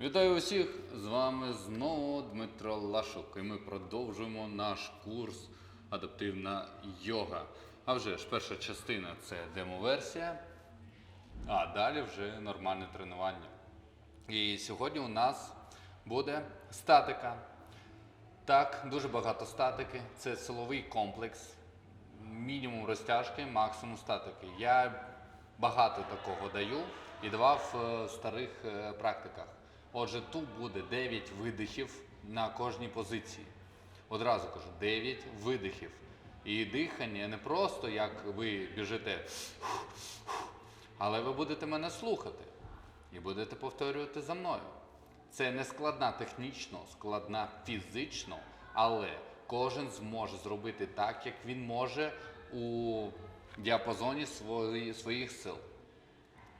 Вітаю усіх! З вами знову Дмитро Лашук, і ми продовжуємо наш курс Адаптивна йога. А вже ж перша частина це демо-версія, а далі вже нормальне тренування. І сьогодні у нас буде статика. Так, дуже багато статики. Це силовий комплекс. Мінімум розтяжки, максимум статики. Я багато такого даю і давав е, в старих е, практиках. Отже, тут буде 9 видихів на кожній позиції. Одразу кажу, 9 видихів. І дихання не просто як ви біжите, але ви будете мене слухати і будете повторювати за мною. Це не складна технічно, складна фізично, але кожен зможе зробити так, як він може у діапазоні свої, своїх сил.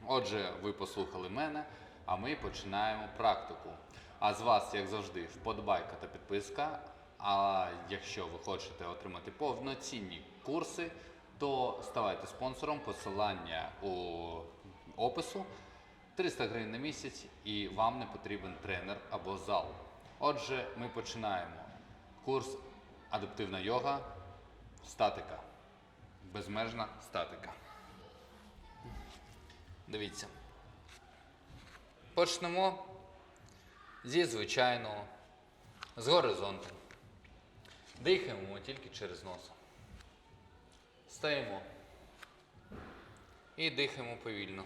Отже, ви послухали мене, а ми починаємо практику. А з вас, як завжди, вподобайка та підписка. А якщо ви хочете отримати повноцінні курси, то ставайте спонсором посилання у опису. 300 гривень на місяць і вам не потрібен тренер або зал. Отже, ми починаємо курс адаптивна йога, статика. Безмежна статика. Дивіться. Почнемо зі звичайного, з горизонту. Дихаємо тільки через нос. Стаємо. І дихаємо повільно.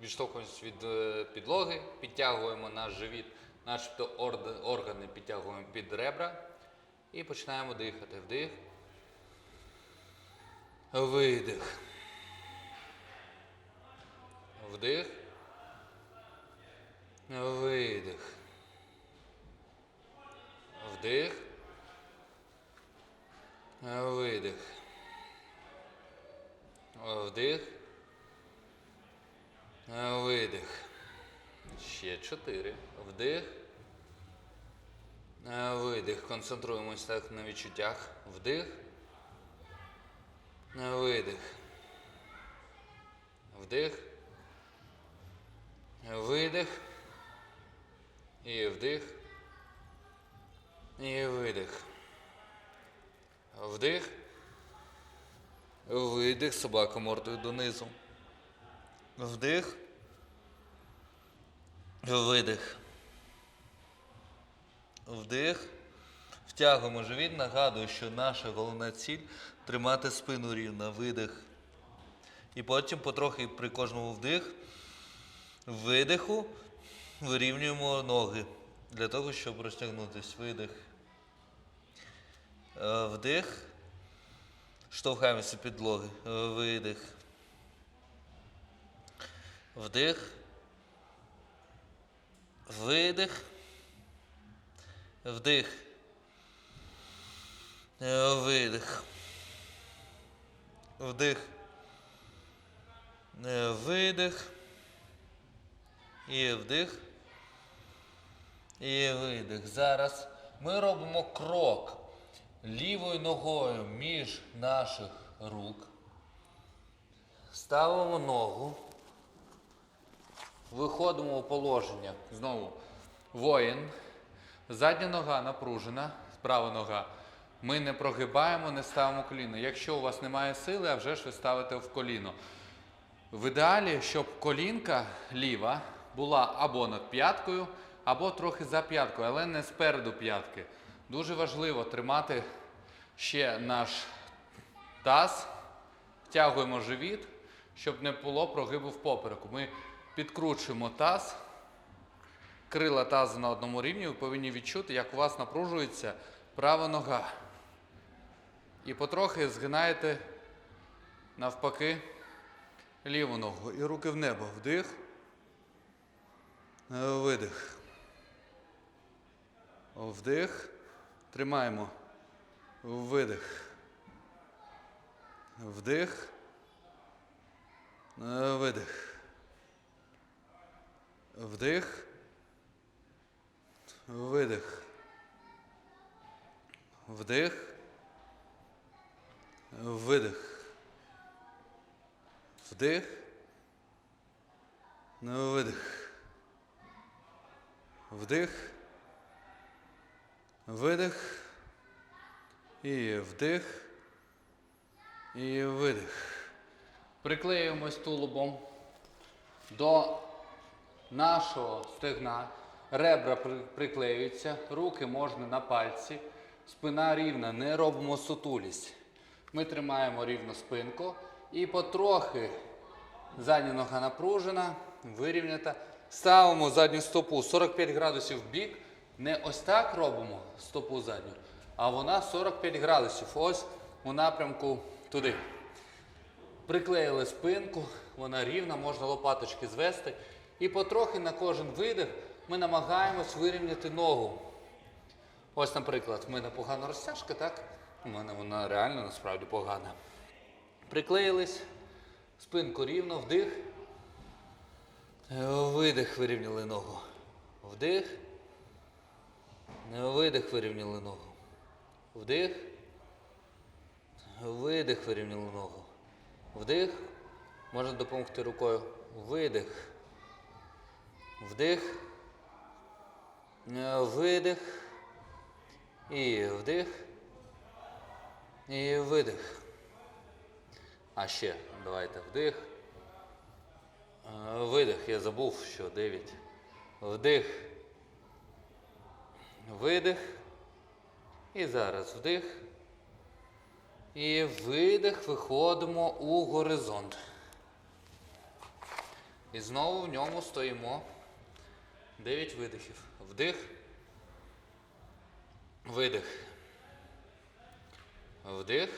Відштовхуємось від е, підлоги, підтягуємо наш живіт, начебто органи підтягуємо під ребра і починаємо дихати. Вдих. Видих. Вдих. Видих. Вдих. Видих. Вдих. Видих. Ще чотири. Вдих. Видих. Концентруємось так на відчуттях. Вдих. Видих. Вдих. Видих. І вдих. І видих. Вдих. Видих. Собака мордою донизу. Вдих. Видих. Вдих. Втягуємо живіт. Нагадую, що наша головна ціль тримати спину рівно. Видих. І потім потрохи при кожному вдих, видиху вирівнюємо ноги для того, щоб розтягнутися. Видих. Е, Вдих. Штовхаємося підлоги. Е, Видих. Вдих. Видих. Вдих. Е, Видих. Вдих. Видих. І вдих. І видих. Зараз ми робимо крок лівою ногою між наших рук. Ставимо ногу. Виходимо у положення. Знову воїн. Задня нога напружена, права нога. Ми не прогибаємо, не ставимо коліно. Якщо у вас немає сили, а вже ж ви ставите в коліно. В ідеалі, щоб колінка ліва була або над п'яткою, або трохи за п'яткою, але не спереду п'ятки. Дуже важливо тримати ще наш таз, втягуємо живіт, щоб не було прогибу в попереку. Ми підкручуємо таз, крила тазу на одному рівні, ви повинні відчути, як у вас напружується права нога. І потрохи згинаєте навпаки ліву ногу і руки в небо. Вдих. Видих. Вдих. Тримаємо. Видих. Вдих. Е, Видих. Вдих. Видих. Вдих. Видих. Вдих. Видих. Вдих. Видих. І вдих. І видих. Приклеюємось тулубом до нашого стегна. Ребра приклеюються, руки можна на пальці. Спина рівна, не робимо сутулість. Ми тримаємо рівно спинку і потрохи задня нога напружена, вирівнята. Ставимо задню стопу 45 градусів в бік. Не ось так робимо стопу задню, а вона 45 градусів. Ось у напрямку туди. Приклеїли спинку, вона рівна, можна лопаточки звести. І потрохи на кожен видих ми намагаємось вирівняти ногу. Ось, наприклад, в мене погана розтяжка, так? У мене вона реально насправді погана. Приклеїлись, спинку рівно, вдих. Видих, вирівняли ногу. Вдих. Е, Видих, вирівняли ногу. Вдих. Видих, вирівняли ногу. Вдих. Можна допомогти рукою. Видих. Вдих. Е, Видих. І вдих. І видих. А ще давайте вдих. Е, Видих. Я забув, що 9. Вдих. Видих. І зараз вдих. І видих, виходимо у горизонт. І знову в ньому стоїмо. 9 видихів. Вдих. Видих. Вдих.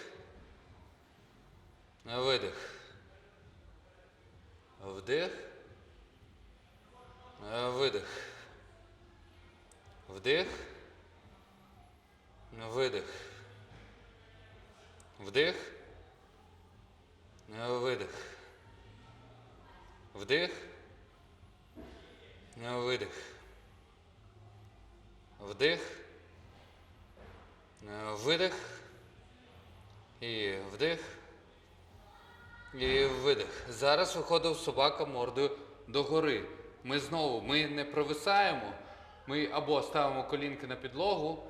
Видих. Вдих. Видих. Вдих. Видих. Вдих. Видих. Вдих. Видих. Вдих. Видих. І вдих. І видих. Зараз виходить собака мордою догори. Ми знову ми не провисаємо. Ми або ставимо колінки на підлогу,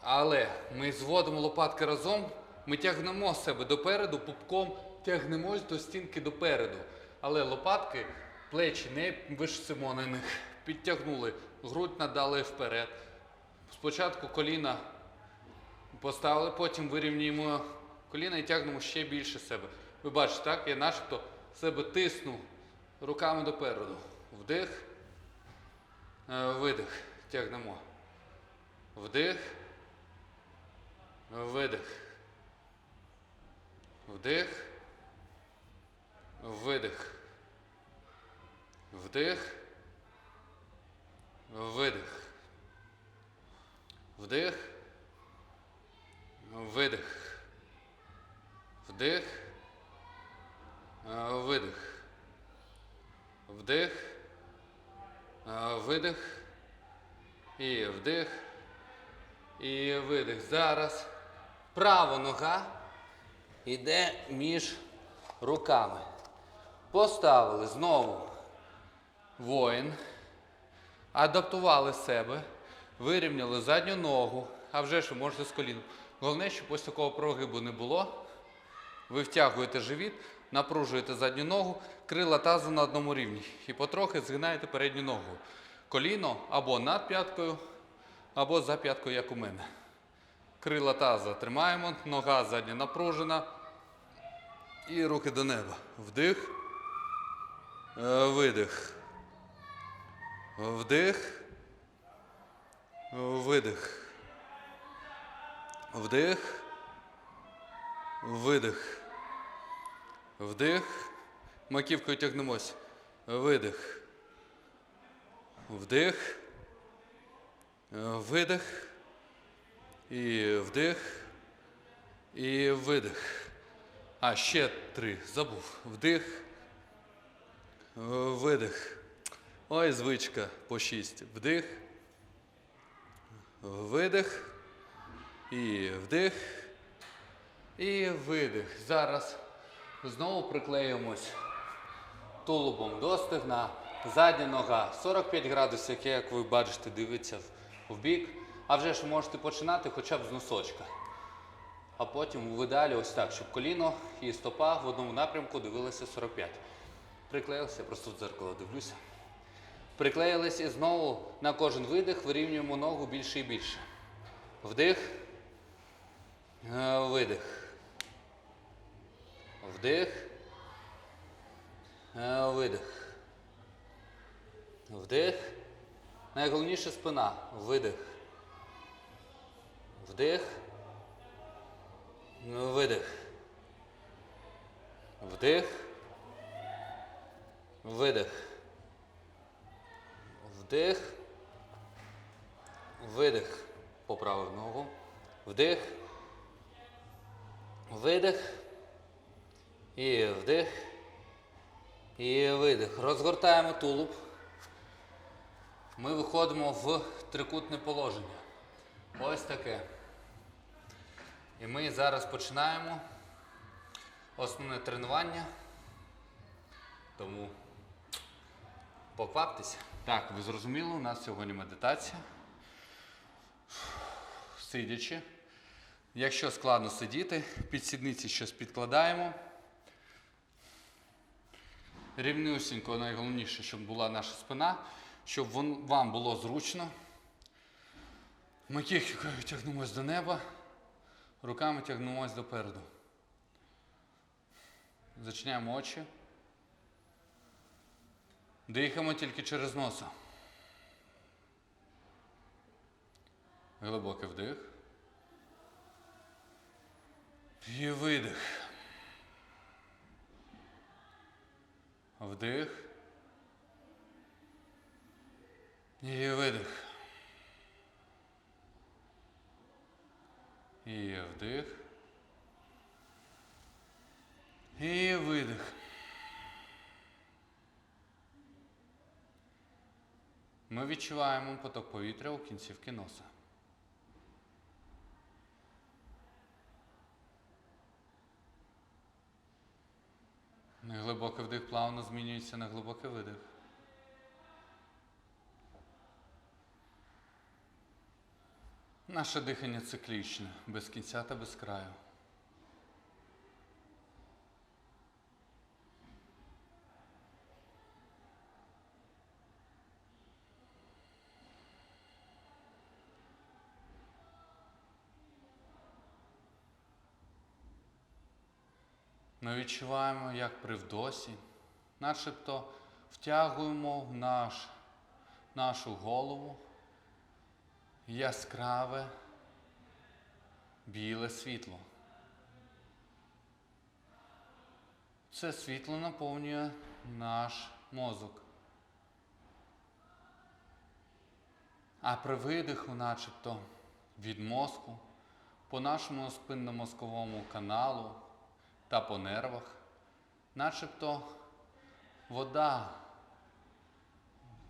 але ми зводимо лопатки разом, ми тягнемо себе допереду, пупком тягнемось до стінки допереду. Але лопатки, плечі не вишсимо на них, підтягнули, грудь надали вперед. Спочатку коліна поставили, потім вирівнюємо коліна і тягнемо ще більше себе. Ви бачите, так? Я начебто себе тисну руками допереду. Вдих, видих. Тягнемо. Вдих. Видих. Вдих. Видих. Вдих. Видих. Вдих. Видих. Вдих. Е, Видих. Вдих. Видих. І вдих. І видих. Зараз права нога йде між руками. Поставили знову воїн. Адаптували себе. Вирівняли задню ногу. А вже ж ви можете з коліном. Головне, щоб ось такого прогибу не було. Ви втягуєте живіт, напружуєте задню ногу, крила тазу на одному рівні. І потрохи згинаєте передню ногу. Коліно або над п'яткою, або за п'яткою, як у мене. Крила таза тримаємо, нога задня напружена. І руки до неба. Вдих. Е, Видих. Вдих. Видих. Вдих. Видих. Вдих. Маківкою тягнемось. Видих. Вдих. Видих. І вдих. І видих. А, ще три. Забув. Вдих. Видих. Ой, звичка по шість. Вдих. Видих. І вдих. І видих. Зараз знову приклеїмось тулубом до стегна. Задня нога 45 градусів, як ви бачите, дивиться в- бік. А вже ж можете починати хоча б з носочка. А потім в ідеалі ось так, щоб коліно і стопа в одному напрямку дивилися 45. Приклеївся, просто в дзеркало дивлюся. Приклеїлись і знову на кожен видих вирівнюємо ногу більше і більше. Вдих. Е, Видих. Вдих. Е, Видих. Вдих. Найголовніше спина. Видих. Вдих. Видих. Вдих. Видих. Вдих. Видих. Поправив ногу. Вдих. Видих. І вдих. І видих. Розгортаємо тулуб. Ми виходимо в трикутне положення. Ось таке. І ми зараз починаємо основне тренування. Тому покваптеся. Так, ви зрозуміли, у нас сьогодні медитація. Сидячи. Якщо складно сидіти, під сідниці щось підкладаємо. Рівнюсінько найголовніше, щоб була наша спина, щоб вам було зручно. Макіхою тягнемось до неба, руками тягнемось допереду. Зачиняємо очі. Дихаємо тільки через носа. Глибокий вдих. І видих. Вдих. І видих. І вдих. І видих. Ми відчуваємо поток повітря у кінцівки носа. Неглибокий вдих плавно змінюється на глибокий видих. Наше дихання циклічне, без кінця та без краю. Ми відчуваємо, як при вдосі, начебто втягуємо в наш, нашу голову яскраве біле світло. Це світло наповнює наш мозок. А при видиху, начебто, від мозку, по нашому спинномозковому каналу та по нервах, начебто вода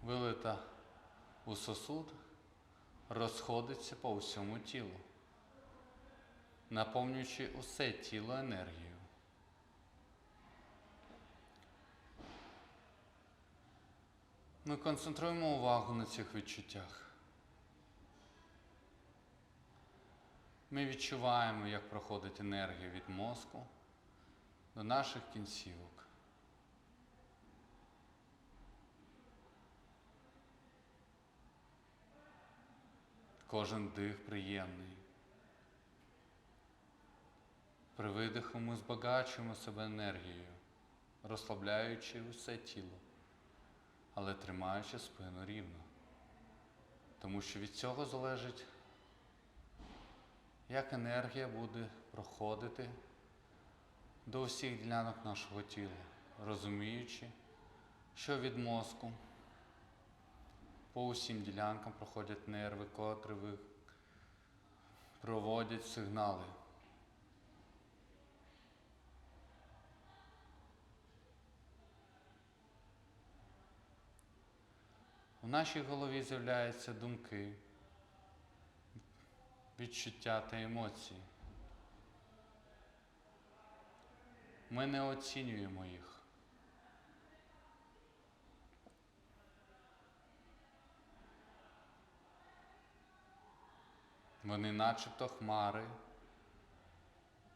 вилита у сосуд, розходиться по всьому тілу, наповнюючи усе тіло енергією. Ми концентруємо увагу на цих відчуттях. Ми відчуваємо, як проходить енергія від мозку до наших кінцівок. Кожен дих приємний. При видиху ми збагачуємо себе енергією, розслабляючи усе тіло, але тримаючи спину рівно. Тому що від цього залежить, як енергія буде проходити до всіх ділянок нашого тіла, розуміючи, що від мозку по усім ділянкам проходять нерви, котрі проводять сигнали. У нашій голові з'являються думки, відчуття та емоції. ми не оцінюємо їх. Вони начебто хмари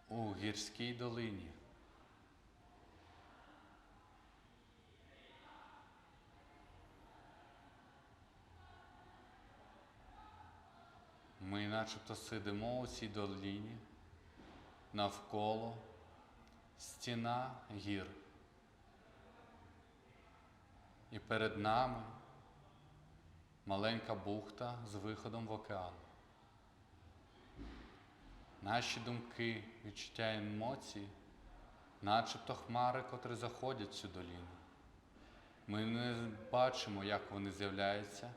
у гірській долині. Ми начебто сидимо у цій долині навколо стіна гір. І перед нами маленька бухта з виходом в океан. Наші думки, відчуття емоції, начебто хмари, котрі заходять цю доліну. Ми не бачимо, як вони з'являються,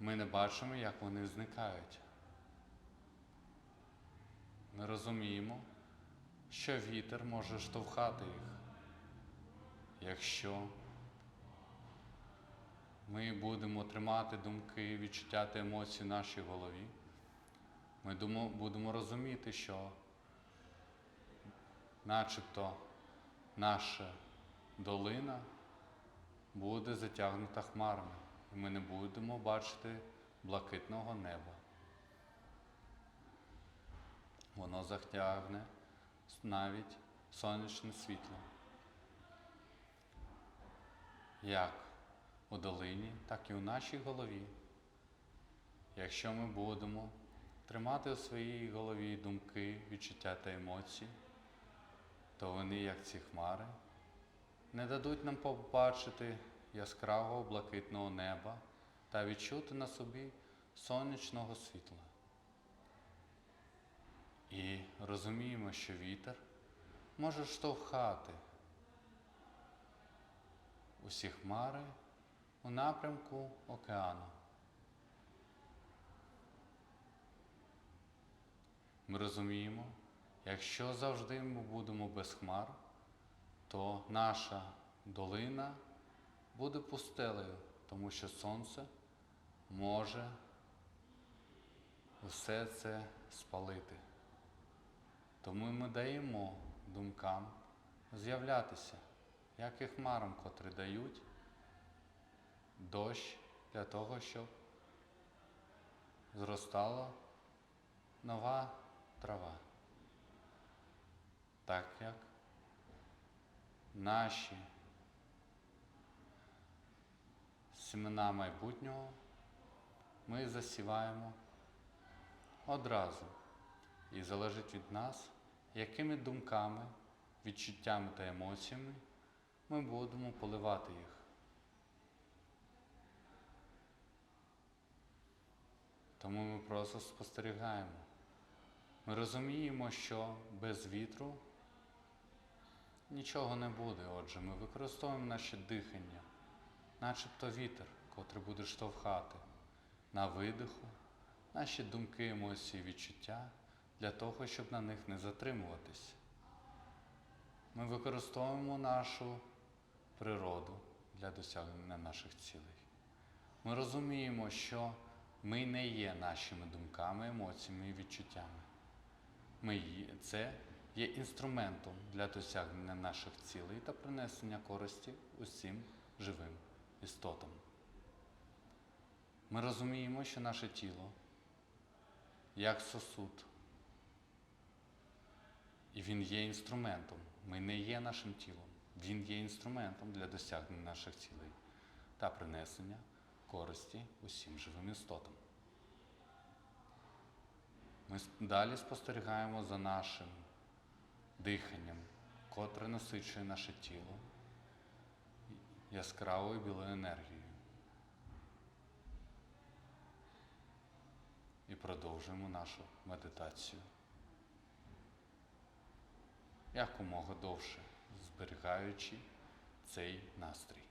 ми не бачимо, як вони зникають. Ми розуміємо, що вітер може штовхати їх, якщо ми будемо тримати думки, відчуття та емоції в нашій голові. Ми будемо розуміти, що начебто наша долина буде затягнута хмарами, і ми не будемо бачити блакитного неба. Воно затягне навіть сонячне світло. Як у долині, так і у нашій голові. Якщо ми будемо тримати у своїй голові думки, відчуття та емоції, то вони, як ці хмари, не дадуть нам побачити яскравого блакитного неба та відчути на собі сонячного світла. І розуміємо, що вітер може штовхати усі хмари у напрямку океану. Ми розуміємо, якщо завжди ми будемо без хмар, то наша долина буде пустелею, тому що сонце може все це спалити. Тому ми даємо думкам з'являтися, як і хмарам, котрі дають дощ для того, щоб зростала нова трава. Так як наші семена майбутнього ми засіваємо одразу. І залежить від нас, якими думками, відчуттями та емоціями ми будемо поливати їх. Тому ми просто спостерігаємо. Ми розуміємо, що без вітру нічого не буде. Отже, ми використовуємо наше дихання, начебто вітер, котрий буде штовхати на видиху наші думки, емоції, відчуття для того, щоб на них не затримуватись. Ми використовуємо нашу природу для досягнення наших цілей. Ми розуміємо, що ми не є нашими думками, емоціями і відчуттями. Ми є, це є інструментом для досягнення наших цілей та принесення користі усім живим істотам. Ми розуміємо, що наше тіло як сосуд, і він є інструментом. Ми не є нашим тілом. Він є інструментом для досягнення наших цілей та принесення користі усім живим істотам. Ми далі спостерігаємо за нашим диханням, котре насичує наше тіло яскравою білою енергією. І продовжуємо нашу медитацію. Якомога довше зберігаючи цей настрій.